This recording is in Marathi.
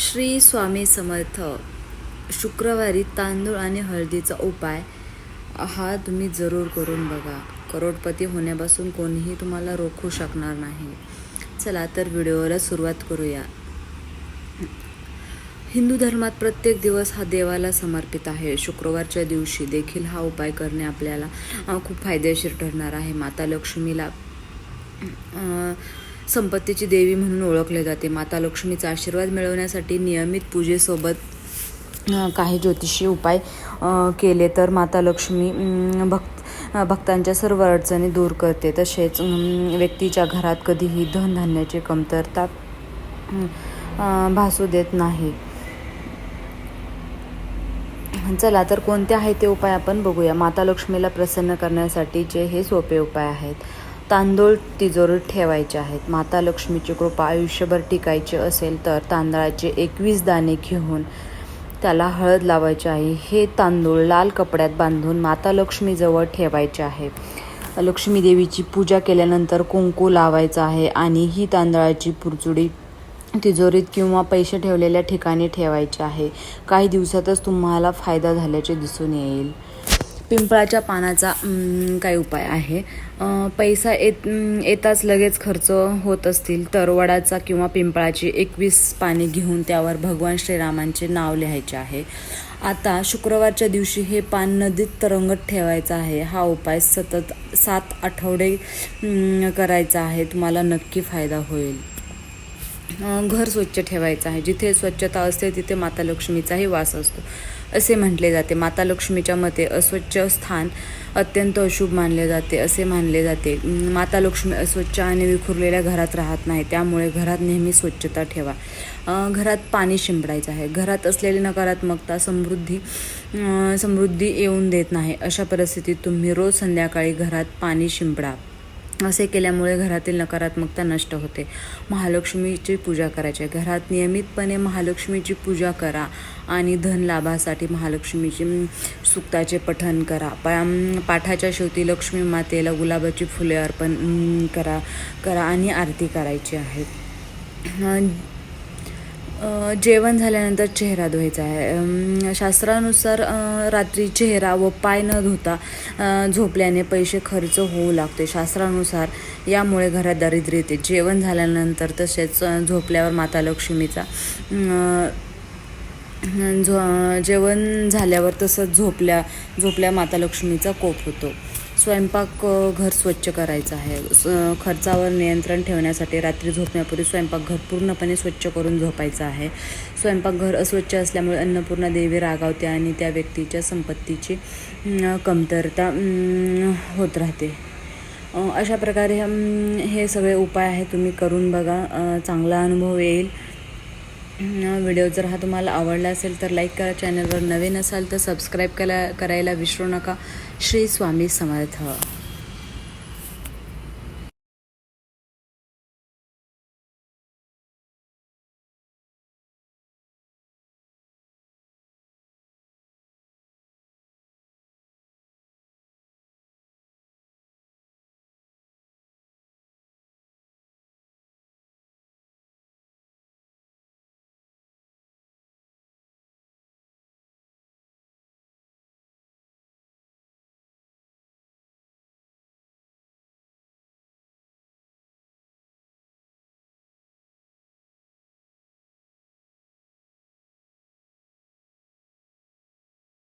श्री स्वामी समर्थ. शुक्रवारी तांदूळ आणि हळदीचा उपाय हा तुम्ही जरूर करून बघा. करोडपती होण्यापासून कोणीही तुम्हाला रोखू शकणार नाही. चला तर व्हिडिओला सुरुवात करूया. हिंदू धर्मात प्रत्येक दिवस हा देवाला समर्पित आहे. शुक्रवारच्या दिवशी देखील हा उपाय करणे आपल्याला खूप फायदेशीर ठरणार आहे. माता लक्ष्मीला संपत्तीची देवी म्हणून ओळखले जाते. माता लक्ष्मीचा आशीर्वाद मिळवण्यासाठी नियमित पूजेसोबत काही ज्योतिषी उपाय केले तर माता लक्ष्मी भक्त भक्तांच्या सर्व अडचणी दूर करते. तसेच व्यक्तीच्या घरात कधीही धनधान्याची कमतरता भासू देत नाही. चला तर कोणते आहे ते उपाय आपण बघूया. माता लक्ष्मीला प्रसन्न करण्यासाठीचे हे सोपे उपाय आहेत. तांदूळ तिजोरीत ठेवायचे आहेत. माता लक्ष्मीची कृपा आयुष्यभर टिकायची असेल तर तांदळाचे एकवीस दाणे घेऊन त्याला हळद लावायची आहे. हे तांदूळ लाल कपड्यात बांधून माता लक्ष्मीजवळ ठेवायचे आहे. लक्ष्मी देवीची पूजा केल्यानंतर कुंकू लावायचा आहे आणि ही तांदळाची पुरचुडी तिजोरीत किंवा पैसे ठेवलेल्या ठिकाणी ठेवायचे आहे. काही दिवसातच तुम्हाला फायदा झाल्याचे दिसून येईल. पिंपळाच्या पानाचा काय उपाय आहे. पैसा येत येताच लगेच खर्च होत असतील तर वडाचा किंवा पिंपळाची एकवीस पाने घेऊन त्यावर भगवान श्रीरामांचे नाव लिहायचे आहे. आता शुक्रवारच्या दिवशी हे पान नदीत तरंगत ठेवायचं आहे. हा उपाय सतत सात आठवडे करायचा आहे. तुम्हाला नक्की फायदा होईल. घर स्वच्छ ठेवायचं आहे. जिथे स्वच्छता असते तिथे माता लक्ष्मीचाही वास असतो. असे म्हटले जाते. माता लक्ष्मीच्या मते अस्वच्छ स्थान अत्यंत अशुभ मानले जाते. असे मानले जाते. माता लक्ष्मी अस्वच्छ आणि विखुरलेल्या घरात राहत नाही. त्यामुळे घरात नेहमी स्वच्छता ठेवा. घरात पाणी शिंपडायचं आहे. घरात असलेली नकारात्मकता समृद्धी समृद्धी येऊन देत नाही. अशा परिस्थितीत तुम्ही रोज संध्याकाळी घरात पाणी शिंपडा. असे केल्यामुळे घरातील नकारात्मकता नष्ट होते. महालक्ष्मीची पूजा करायची. आहे घरात नियमितपणे महालक्ष्मीची पूजा करा आणि धन लाभासाठी महालक्ष्मीची सुक्ताचे पठण करा. पा पाठाच्या शेवटी लक्ष्मी मातेला गुलाबाची फुले अर्पण करा करा आणि आरती करायची आहे. जेवण झाल्यानंतर चेहरा धुवायचा आहे. शास्त्रानुसार रात्री चेहरा व पाय न धुता झोपल्याने पैसे खर्च होऊ लागते. शास्त्रानुसार यामुळे घरात दारिद्र्य येते जेवण झाल्यानंतर तसेच झोपल्यावर माता लक्ष्मीचा झो जेवण झाल्यावर तसंच झोपल्या झोपल्या माता लक्ष्मीचा कोप होतो. स्वयंपाक घर स्वच्छ करायचं आहे. खर्चावर नियंत्रण ठेवण्यासाठी रात्री झोपण्यापूर्वी स्वयंपाकघर पूर्णपणे स्वच्छ करून झोपायचं आहे. स्वयंपाकघर अस्वच्छ असल्यामुळे अन्नपूर्णा देवी रागावते आणि त्या व्यक्तीच्या संपत्तीची कमतरता होत राहते. अशा प्रकारे हे सगळे उपाय आहे तुम्ही करून बघा. चांगला अनुभव येईल. व्हिडिओ जर हा तुम्हाला आवडला असेल तर लाईक करा. चॅनलवर नवीन असाल तर सबस्क्राईब करा करायला विसरू नका. श्री स्वामी समर्थ.